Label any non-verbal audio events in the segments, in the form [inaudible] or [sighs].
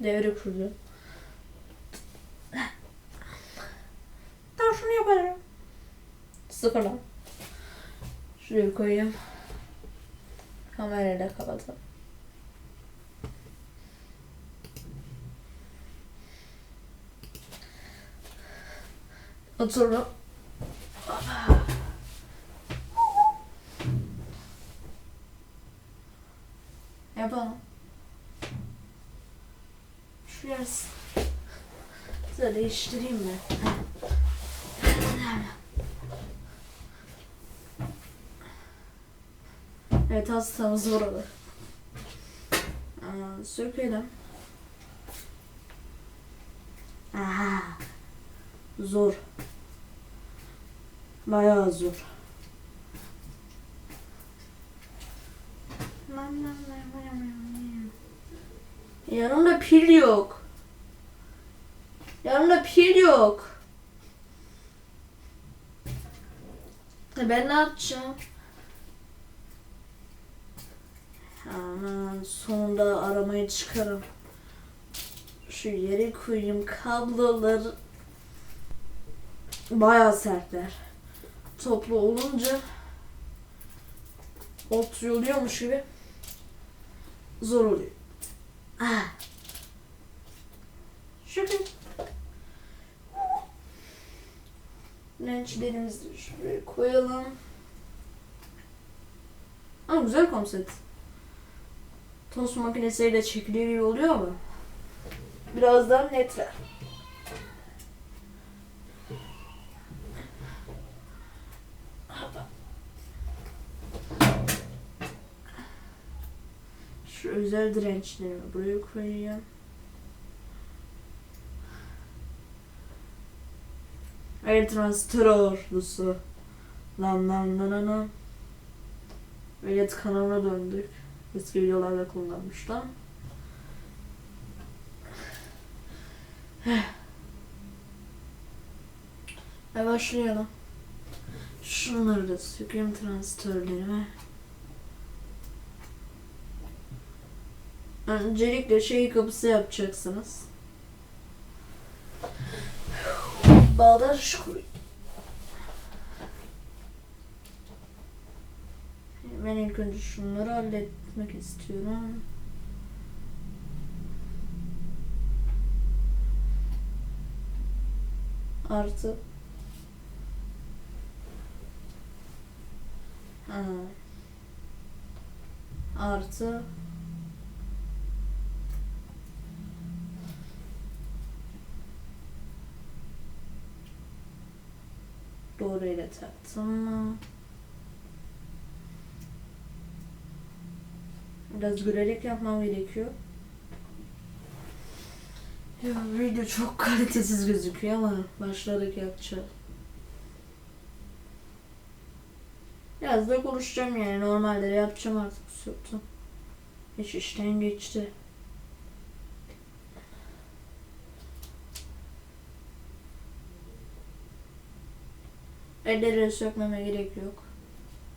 Devre kurdu. Tamam şunu yaparım. Sıfırla. Şuraya koyayım. Kamerayı da kapatalım. Oturdum. Yapalım. Şuraya s- Size değiştireyim mi? Evet hastamız burada. Aa, sürükelim. Aha. Zor. Bayağı zor. Yanımda pil yok. Yanımda pil yok. E Ben ne yapacağım? Aman sonunda aramayı çıkarım. Şu yere koyayım kabloları. Bayağı sertler. Toplu olunca ot yoluyormuş gibi zor oluyor. Ah. Şöyle Lençlerimizi şuraya koyalım. Ama güzel konsept. Tost makinesiyle çekiliyor oluyor ama birazdan netler. Şu özel dirençlerimi buraya koyayım. El transistörlüsü. Lan lan lan lan. Velet kanalına döndük. Eski videolarda kullanmıştım. E [sighs] başlayalım. Şunları da sökeyim transistörlerime. Öncelikle şey kapısı yapacaksınız. Bağdaş kuruyor. Ben ilk önce şunları halletmek istiyorum. Artı. Ha. Artı. Doğru ile taktım mı? Biraz gülerek yapmam gerekiyor. Ya video çok kalitesiz gözüküyor ama başladık yapacağız. Biraz da konuşacağım yani normalde yapacağım artık sütü. Hiç işten geçti. Ledleri sökmeme gerek yok.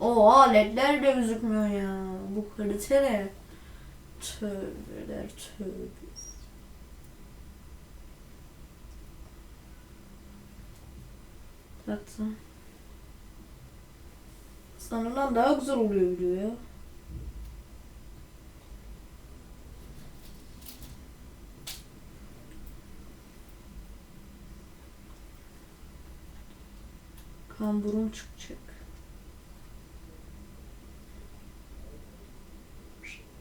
Oha ledler de gözükmüyor ya. Bu kalite ne? Tövbeler tövbe. Taktım. Sanırım daha güzel oluyor video ya. Kamburum çıkacak.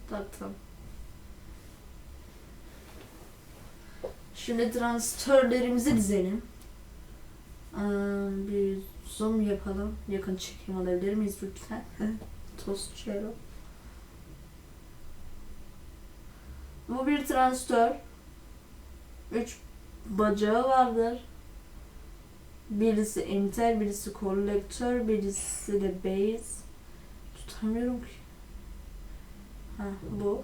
Taktım. Şimdi transistörlerimizi dizelim. Ee, bir zoom yapalım. Yakın çekim alabilir miyiz lütfen? [laughs] Tost çero. Bu bir transistör. Üç bacağı vardır. Birisi emitter, birisi kolektör, birisi de base. Tutamıyorum ki. Ha, bu.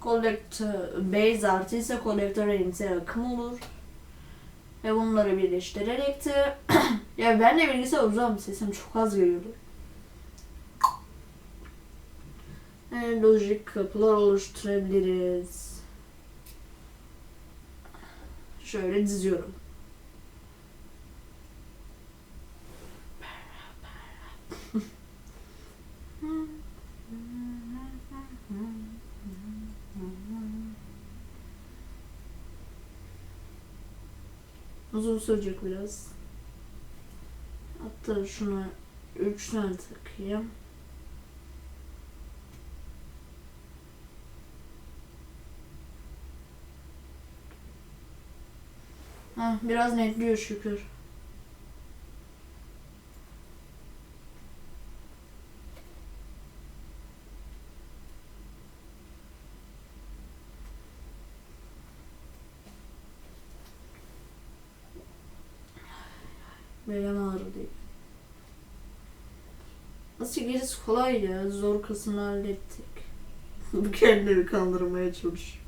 Kolektör, base artı ise kolektör emitter akım olur. Ve bunları birleştirerek de [coughs] ya ben de bilgisayar uzağım sesim çok az geliyordu. Yani lojik kapılar oluşturabiliriz. şöyle diziyorum. Uzun sürecek biraz. Hatta şuna 3 tane takayım. Heh, biraz netliyor şükür. Gerisi kolay ya. Zor kısmını hallettik. [laughs] Bu kendini kandırmaya çalışıyor.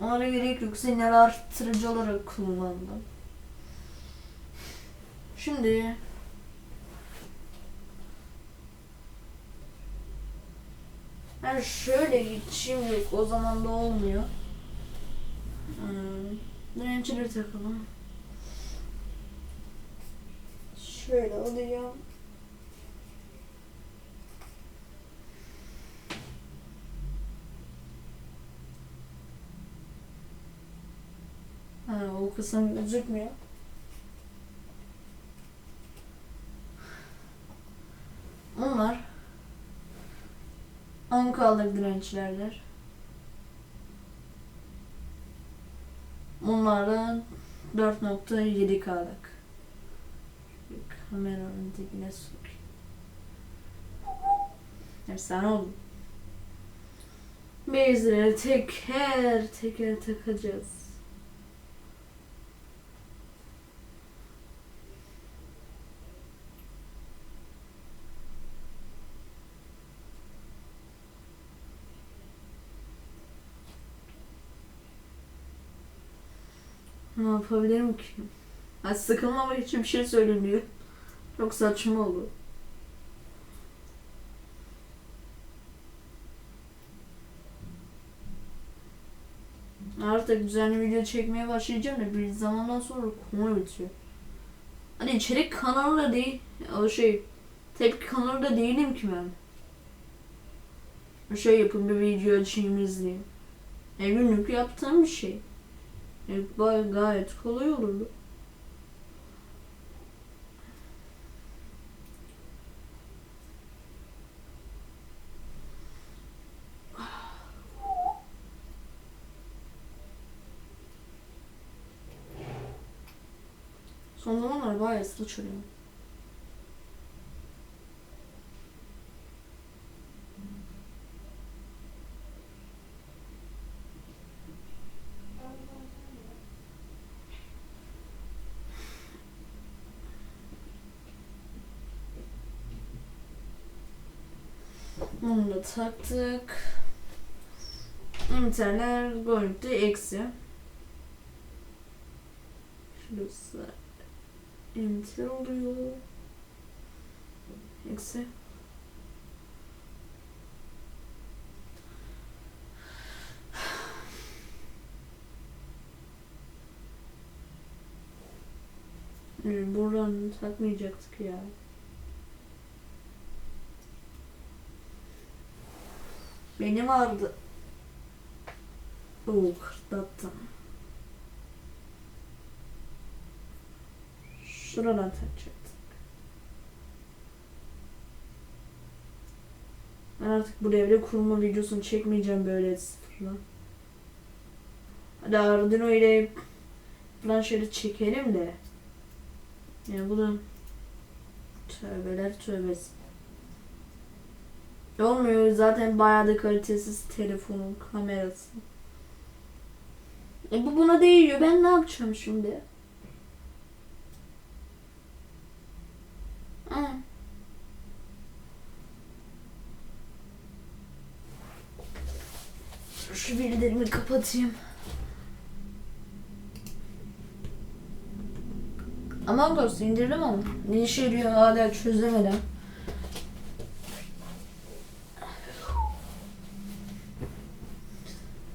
Ona gerek yok. Sinyal arttırıcı olarak kullandım. Şimdi ben şöyle geçeyim yok o zaman da olmuyor. Hmm, dirençleri takalım. Şöyle alayım. O kısım gözükmüyor. Bunlar 10 kaldık dirençlerdir. Bunlardan 4.7 kaldık. Kameranın dibine sok. Efsane oldu. Bezleri teker teker takacağız. Ne yapabilirim ki? Ha, sıkılmamak için bir şey söyleniyor. Çok saçma oldu. Artık düzenli video çekmeye başlayacağım da bir zamandan sonra konu bitiyor. Hani içerik kanalı değil. O şey tepki kanalı da değilim ki ben. Bir şey yapın bir video açayım izleyeyim. E, günlük yaptığım bir şey. E, gay- gayet kolay olurdu. Son zamanlar bayağı ıslı Bunu da taktık. İnterler görüntü eksi. Şurası enter oluyor. Eksi. Ee, Buradan takmayacaktık ya. Benim vardı. Oo kırtlattım. Şuradan takacaktık. Ben artık bu devre kurma videosunu çekmeyeceğim böyle sıfırla. Hadi Arduino ile planşeti çekelim de. Yani bunu tövbeler tövbesi. Olmuyor zaten bayağı da kalitesiz telefonun kamerası. E bu buna değiyor. Ben ne yapacağım şimdi? Ha. Şu bildirimimi kapatayım. Aman Us indirdim ama ne işe yarıyor hala çözemedim.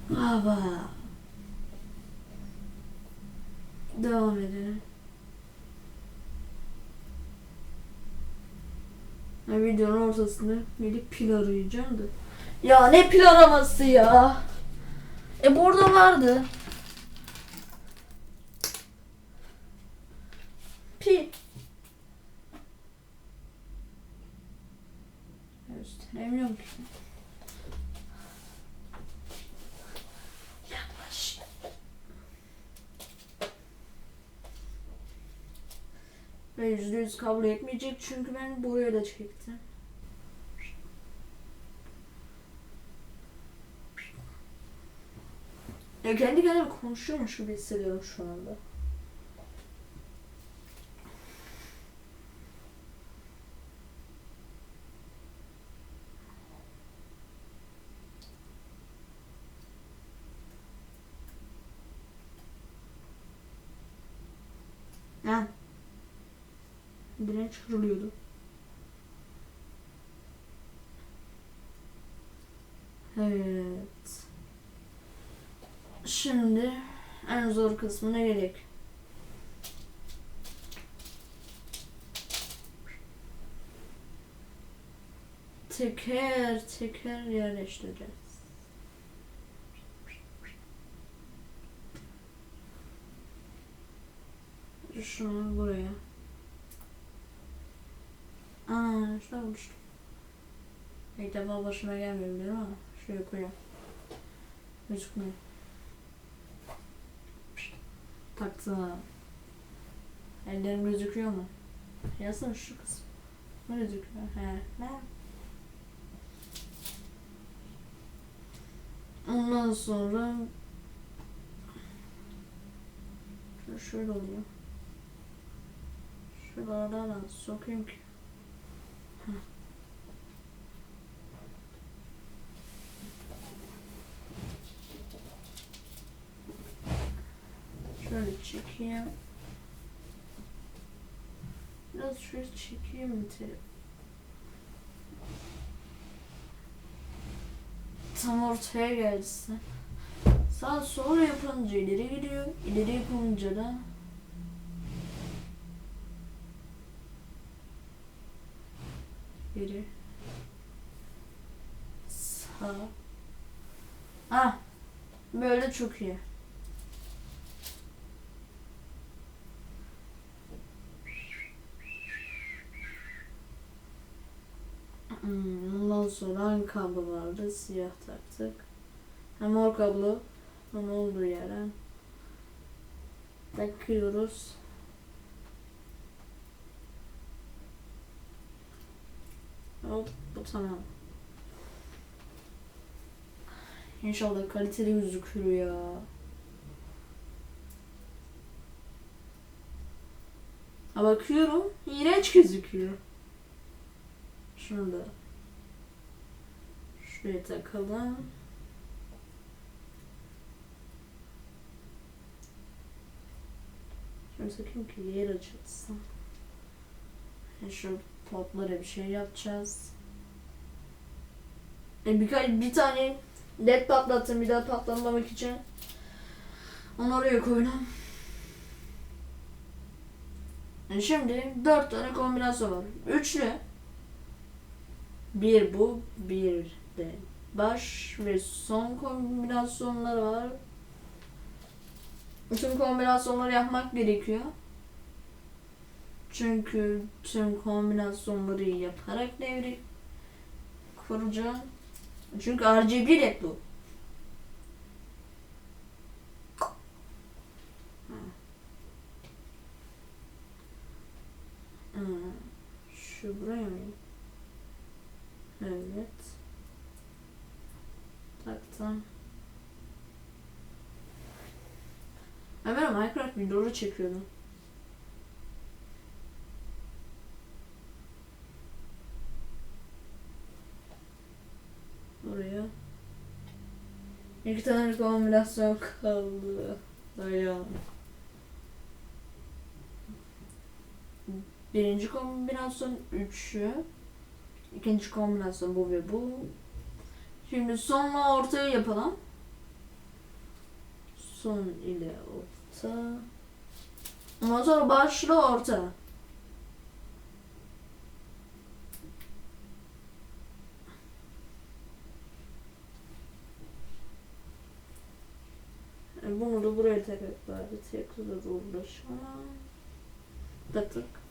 Baba. Devam edelim. Ya videonun ortasında bir pil arayacağım da. Ya ne pil araması ya? E burada vardı. Pil. Gösteremiyorum ki. Ve yüzde yüz kabul etmeyecek çünkü ben buraya da çektim. Ya kendi kendime konuşuyormuş gibi hissediyorum şu anda. Ha. Direnç kırılıyordu. Evet. Şimdi en zor kısmına gerek. Teker teker yerleştireceğiz. Şunu buraya. Aa, işte olmuştu. İlk defa başıma gelmiyor biliyorum ama şuraya koyayım. Gözükmüyor. Taktım. Ellerim gözüküyor mu? Yazsana şu kısım. Ne gözüküyor? He. Ne? Ondan sonra Şöyle şöyle oluyor. Şuralara da sokayım ki. Şöyle çekeyim. Biraz şöyle çekeyim telefonu? Tam ortaya gelsin. Sağ sol yapınca ileri gidiyor. İleri yapınca da geri sağ Ah böyle çok iyi. Hmm, Ondan sonra hangi kablo vardı? Siyah taktık. Ha, mor kablo. Onun olduğu yere takıyoruz. Hop bu tamam. İnşallah kaliteli gözükür ya. Ha bakıyorum iğrenç gözüküyor. Da şuraya takalım. Şöyle takayım ki yer açılsın. Şu potlara bir şey yapacağız. E birkaç bir tane led patlattım bir daha patlamamak için. Onu oraya koydum. E şimdi dört tane kombinasyon var. Üçlü. Bir bu, bir de baş ve son kombinasyonlar var. Bütün kombinasyonları yapmak gerekiyor. Çünkü tüm kombinasyonları yaparak devri kuracağım. Çünkü RGB led bu. Hmm. Şu buraya mı? Evet. Taktım. Ben böyle Minecraft videoları çekiyordum. Buraya. İki tane kombinasyon kaldı. Dayan. Birinci kombinasyon üçü. İkinci kombinasyon bu ve bu. Şimdi sonla ortaya yapalım. Son ile orta. Ondan sonra başla orta. E, Bunu da buraya bari tekrar uğraşamam. Tak tak.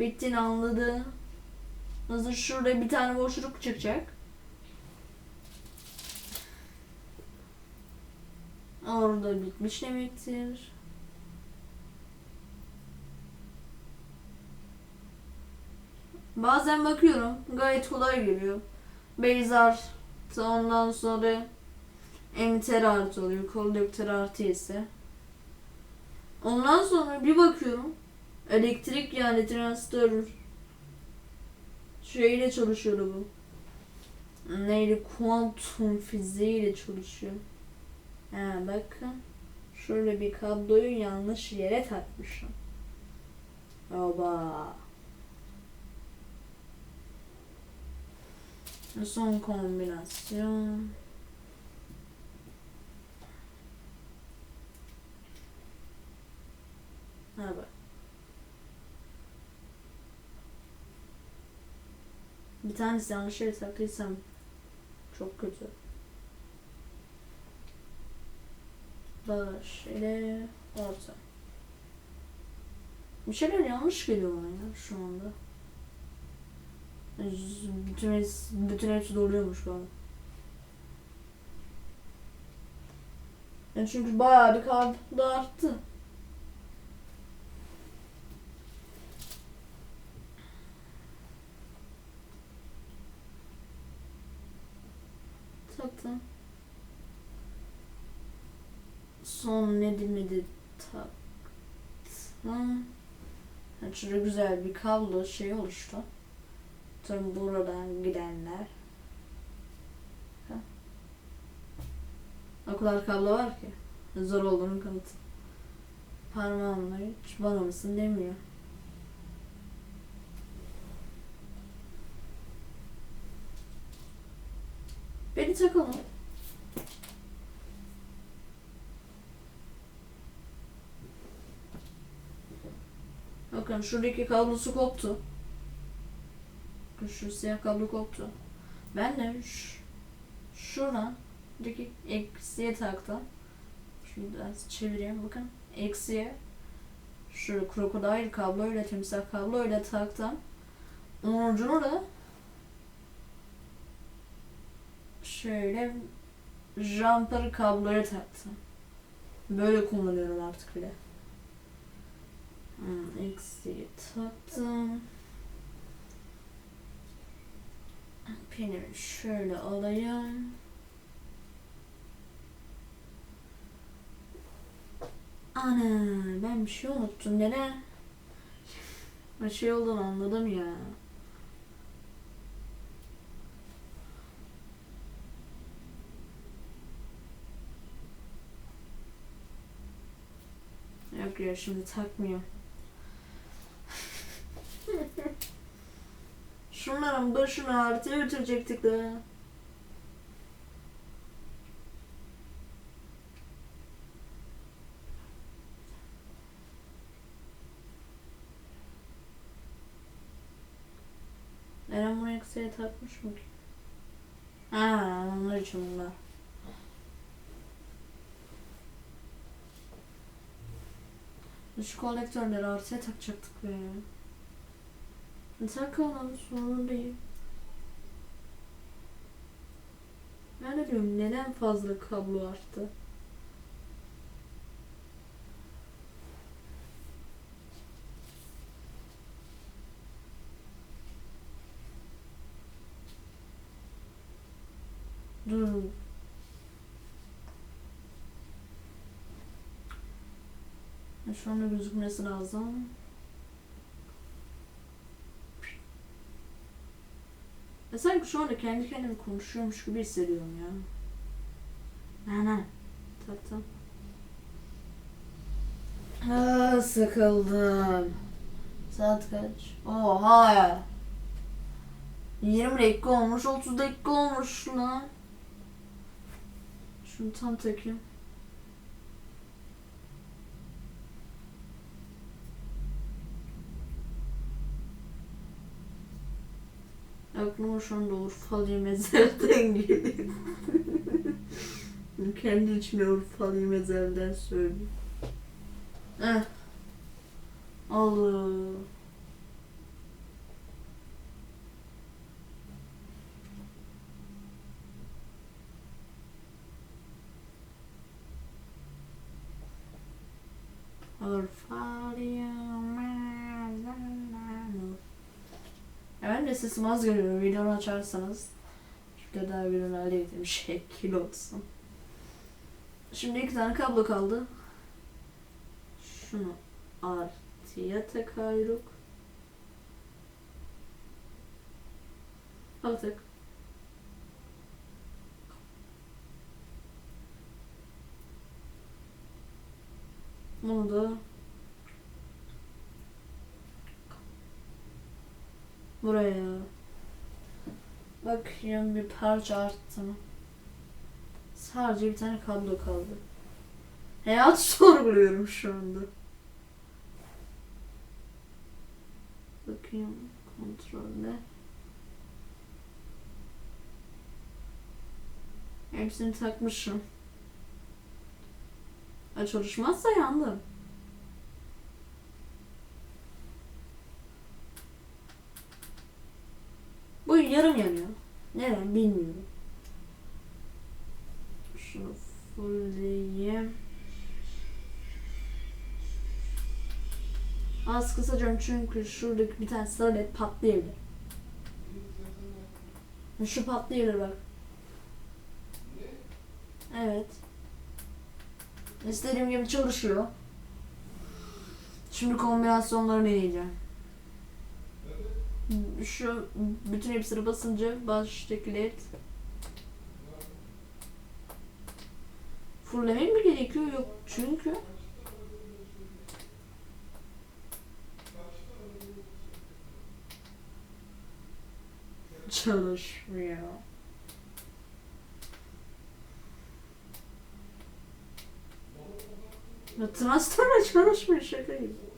Bittiğini anladı. Nasıl şurada bir tane boşluk çıkacak. Orada bitmiş demektir. Bazen bakıyorum gayet kolay geliyor. Beyzar ondan sonra emiter artı oluyor. Kolektör artı ise. Ondan sonra bir bakıyorum elektrik yani transistör şeyle çalışıyor bu. Neydi? Kuantum fiziğiyle çalışıyor. Ha bakın. Şöyle bir kabloyu yanlış yere takmışım. Oba. Son kombinasyon. Ha bak. Bir tanesi yanlış yere taktıysam çok kötü. Baş ile orta. Bir şeyler yanlış geliyor bana ya şu anda. Bütün hepsi, bütün hepsi doluyormuş bana. Yani çünkü bayağı bir kablo arttı. Taktım. Son ne demedi taktım. Yani şurada güzel bir kablo şey oluştu. Tüm buradan gidenler. Ha. O kadar kablo var ki. Zor olduğunu kanıtı. Parmağımla hiç bana mısın demiyor. Beni takalım. Bakın şuradaki kablosu koptu. Şu siyah kablo koptu. Ben de ş- şuradan buradaki eksiye taktım. Şimdi biraz çevireyim bakın. Eksiye şu krokodil kabloyla timsah kabloyla taktım. Onun ucunu da şöyle jumper kabloya taktım. Böyle kullanıyorum artık bile. Hmm, eksiye taktım. Penimi şöyle alayım. Ana ben bir şey unuttum nene. Bir şey olduğunu anladım ya. Yok ya şimdi takmıyor. Şunların başını artıya götürecektik de. Eren bunu eksiğe takmış mı ki? Ha, onlar için bunlar. Şu kolektörleri artıya takacaktık be. Takalım sorun değil. Ben de diyorum neden fazla kablo arttı? Dur. Şu anda gözükmesi lazım. Ya sanki şu anda kendi kendime konuşuyormuş gibi hissediyorum ya. Ana. Taktım. Aa, sıkıldım. Saat kaç? Oha ya. 20 dakika olmuş, 30 dakika olmuş lan. Şunu tam takayım. Aklıma şu anda Urfalı mezardan [laughs] geliyor. Kendi içime Urfalı mezardan söylüyor. Eh. Allah. Ben de sesim az geliyor. Videonu açarsanız. Şurada daha bir halledeyim. [laughs] Şekil olsun. Şimdi iki tane kablo kaldı. Şunu artıya takıyoruz. Baktık. Bunu da buraya bakayım bir parça arttı mı? Sadece bir tane kablo kaldı. Hayat [laughs] sorguluyorum şu anda. Bakayım kontrolle. Hepsini takmışım. Ha, çalışmazsa yandım. Bu yarım yanıyor. Neden bilmiyorum. Şunu fullleyeyim. Az kısacağım çünkü şuradaki bir tane sarı led patlayabilir. Şu patlayabilir bak. Evet. İstediğim gibi çalışıyor. Şimdi kombinasyonlarını deneyeceğim. Şu bütün hepsini basınca baştaki led Fullemek mi gerekiyor? Yok çünkü çalışmıyor. Ya transferle çalışmıyor şaka gibi.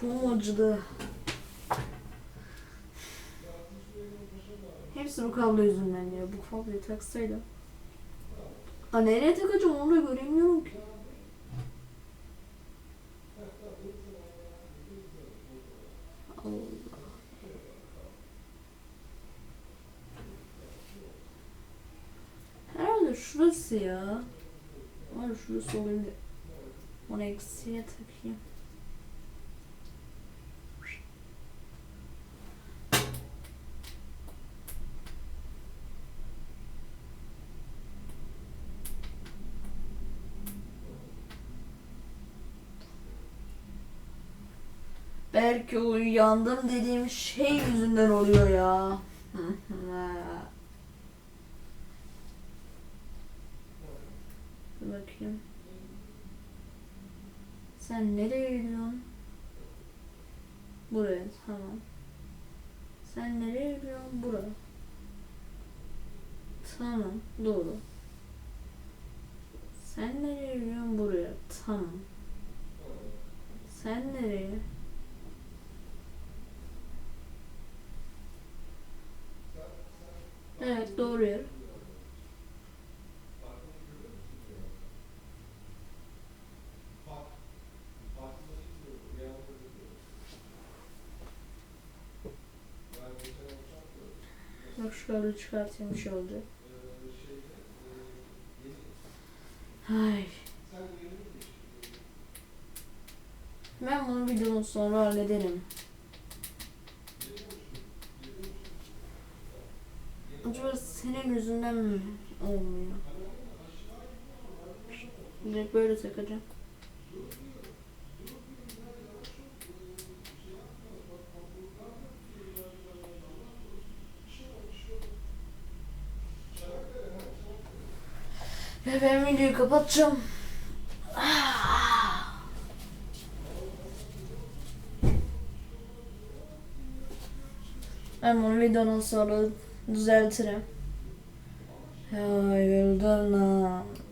Topum acıdı. Hepsi bu kablo yüzünden ya. Bu kabloyu taksaydım. Aa nereye takacağım onu da göremiyorum ki. Allah. Herhalde şurası ya. Var şurası olabilir. Onu eksiye takayım. Belki uyandım dediğim şey yüzünden oluyor ya. Bakayım. Sen nereye gidiyorsun? Buraya tamam. Sen nereye gidiyorsun? Buraya. Tamam doğru. Sen nereye gidiyorsun? Buraya. Tamam. Sen nereye? Evet doğru yer. Bak şöyle çıkartayım şey olacak. Ay. Ben bunu videonun sonra hallederim. Acaba senin yüzünden mi olmuyor? Direkt böyle takacağım. Ya ben videoyu kapatacağım. Ah. Ben bunu videonun sonra düzeltirim. Ya yıldan